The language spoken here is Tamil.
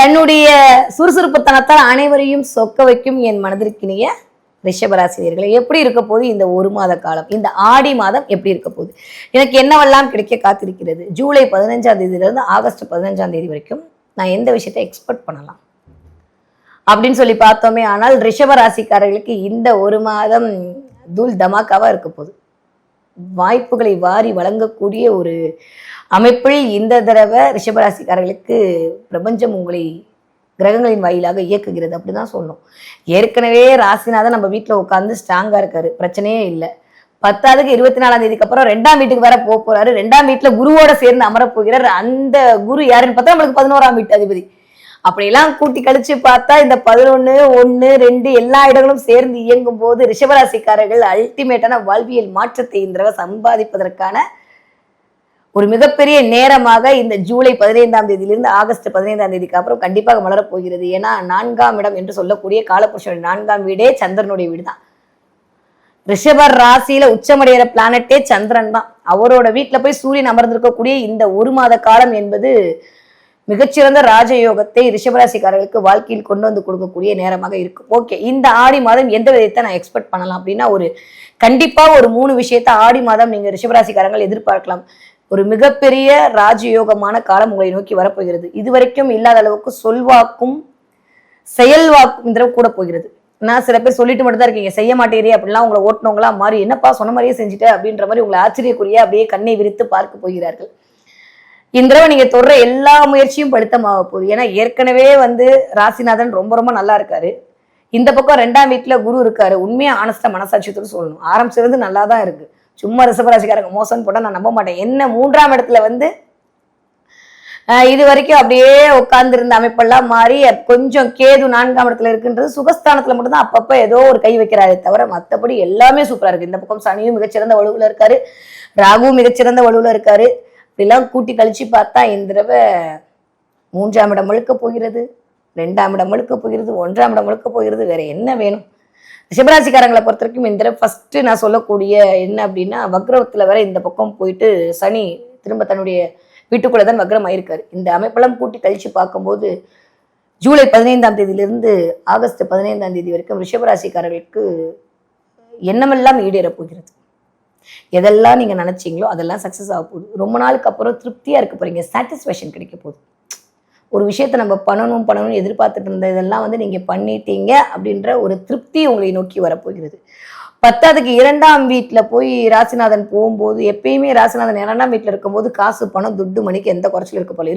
தன்னுடைய சுறுசுறுப்புத்தனத்தால் அனைவரையும் சொக்க வைக்கும் என் மனதிற்கினிய ரிஷபராசினியர்களை எப்படி இருக்க போகுது இந்த ஒரு மாத காலம்? இந்த ஆடி மாதம் எப்படி இருக்க போகுது? எனக்கு என்னவெல்லாம் கிடைக்க காத்திருக்கிறது? ஜூலை பதினஞ்சாம் தேதியிலிருந்து ஆகஸ்ட் பதினஞ்சாம் தேதி வரைக்கும் நான் எந்த விஷயத்தை எக்ஸ்பெக்ட் பண்ணலாம்? அப்படின்னு சொல்லி பார்த்தோமே ஆனால் ரிஷபராசிக்காரர்களுக்கு இந்த ஒரு மாதம் தூள் தமாக்காவாக இருக்க போகுது. வாய்ப்புகளை வாரி வழங்கக்கூடிய ஒரு அமைப்பில் இந்த தடவை ரிஷபராசிக்காரர்களுக்கு பிரபஞ்சம் உங்களை கிரகங்களின் வாயிலாக இயக்குகிறது அப்படிதான் சொல்லணும். ஏற்கனவே ராசிநாதன் நம்ம வீட்டில் உட்காந்து ஸ்ட்ராங்காக இருக்காரு. பிரச்சனையே இல்லை. பத்தாவதுக்கு இருபத்தி நாலாம் தேதிக்கு அப்புறம் ரெண்டாம் வீட்டுக்கு வேற போக போறாரு. ரெண்டாம் வீட்டுல குருவோட சேர்ந்து அமரப் போகிறார். அந்த குரு யாருன்னு பார்த்தா நம்மளுக்கு பதினோராம் வீட்டு அதிபதி. அப்படியெல்லாம் கூட்டி கழிச்சு பார்த்தா இந்த பதினொன்னு ஒன்னு ரெண்டு எல்லா இடங்களும் சேர்ந்து இயங்கும் போது ரிஷபராசிக்காரர்கள் அல்டிமேட்டான வாழ்வியல் மாற்றத்தை இந்த தடவை சம்பாதிப்பதற்கான ஒரு மிகப்பெரிய நேரமாக இந்த ஜூலை பதினைந்தாம் தேதியிலிருந்து ஆகஸ்ட் பதினைந்தாம் தேதிக்கு அப்புறம் கண்டிப்பாக மலரப் போகிறது ஏன்னா நான்காம் இடம் என்று சொல்லக்கூடிய காலபுருஷனுடைய நான்காம் வீடே சந்திரனுடைய வீடு தான் ரிஷபர் ராசியில உச்சமடைகிற பிளானட்டே சந்திரன் தான். அவரோட வீட்டில் போய் சூரியன் அமர்ந்திருக்கக்கூடிய இந்த ஒரு மாத காலம் என்பது மிகச்சிறந்த ராஜயோகத்தை ரிஷபராசிக்காரர்களுக்கு வாழ்க்கையில் கொண்டு வந்து கொடுக்கக்கூடிய நேரமாக இருக்கும். ஓகே இந்த ஆடி மாதம் எந்த விதத்தை நான் எக்ஸ்பெக்ட் பண்ணலாம் அப்படின்னா ஒரு கண்டிப்பாக ஒரு மூணு விஷயத்த ஆடி மாதம் நீங்கள் ரிஷபராசிக்காரங்கள் எதிர்பார்க்கலாம். ஒரு மிகப்பெரிய ராஜயோகமான காலம் உங்களை நோக்கி வரப்போகிறது. இதுவரைக்கும் இல்லாத அளவுக்கு சொல்வாக்கும் செயல்வாக்கும் இந்த கூட போகிறது. நான் சில பேர் சொல்லிட்டு மட்டும் தான் இருக்கீங்க. செய்ய மாட்டேறே அப்படிலாம் உங்களை ஓட்டுனவங்களா மாறி என்னப்பா சொன்ன மாதிரியே செஞ்சுட்டேன் அப்படின்ற மாதிரி உங்களை ஆச்சரியக்குரிய அப்படியே கண்ணை விரித்து பார்க்க போகிறார்கள். இந்த தடவை நீங்க தொடர எல்லா முயற்சியும் படுத்தமாக போகுது. ஏன்னா ஏற்கனவே வந்து ராசிநாதன் ரொம்ப ரொம்ப நல்லா இருக்காரு. இந்த பக்கம் ரெண்டாம் வீட்டுல குரு இருக்காரு. உண்மையா ஆனஸ்டா மனசாட்சியத்தோடு சொல்லணும். ஆரம்பிச்சிருந்து நல்லா தான் இருக்கு. சும்மா ரிசபராசிக்காரங்க மோசம்னு போட்டால் நான் நம்ப மாட்டேன். என்ன மூன்றாம் இடத்துல வந்து இது வரைக்கும் அப்படியே உட்கார்ந்துருந்த அமைப்பெல்லாம் மாறி கொஞ்சம் கேது நான்காம் இடத்துல இருக்குன்றது சுகஸ்தானத்துல மட்டும்தான் அப்பப்போ ஏதோ ஒரு கை வைக்கிறாரே தவிர மற்றபடி எல்லாமே சூப்பரா இருக்கு. இந்த பக்கம் சனியும் மிகச்சிறந்த வலுவில் இருக்காரு. ராகுவும் மிகச்சிறந்த வலுவில் இருக்காரு. இதெல்லாம் கூட்டி கழிச்சு பார்த்தா இந்த தடவை மூன்றாம் இடம் முழுக்க போகிறது ரெண்டாம் இடம் முழுக்க போகிறது ஒன்றாம் இடம் முழுக்க போகிறது வேற என்ன வேணும்? சிவராசிக்காரங்களை பொறுத்த வரைக்கும் இந்த தடவை ஃபர்ஸ்ட் நான் சொல்லக்கூடிய என்ன அப்படின்னா வக்ரவத்தில் வேற இந்த பக்கம் போயிட்டு சனி திரும்ப தன்னுடைய வீட்டுக்குள்ள தான் வக்ரம் ஆயிருக்காரு இந்த அமைப்பெல்லாம் கூட்டி கழிச்சு பார்க்கும்போது ஜூலை பதினைந்தாம் தேதியிலிருந்து ஆகஸ்ட் பதினைந்தாம் தேதி வரைக்கும் ரிஷபராசிக்காரர்களுக்கு எண்ணமெல்லாம் ஈடேறப் போகிறது. எதெல்லாம் நீங்க நினைச்சீங்களோ அதெல்லாம் சக்சஸ் ஆக போகுது. ரொம்ப நாளுக்கு அப்புறம் திருப்தியா இருக்க போறீங்க. சாட்டிஸ்ஃபேக்ஷன் கிடைக்க போகுது. ஒரு விஷயத்த நம்ம பண்ணணும் பண்ணணும்னு எதிர்பார்த்துட்டு இருந்த இதெல்லாம் வந்து நீங்க பண்ணிட்டீங்க அப்படின்ற ஒரு திருப்தி உங்களை நோக்கி வரப்போகிறது பத்தாவதுக்கு இரண்டாம் வீட்டில் போய் ராசிநாதன் போகும்போது எப்பயுமே ராசிநாதன் இரண்டாம் வீட்டில் இருக்கும்போது காசு பணம் துட்டு மணிக்கு எந்த குறைச்சலும் இருக்க போல.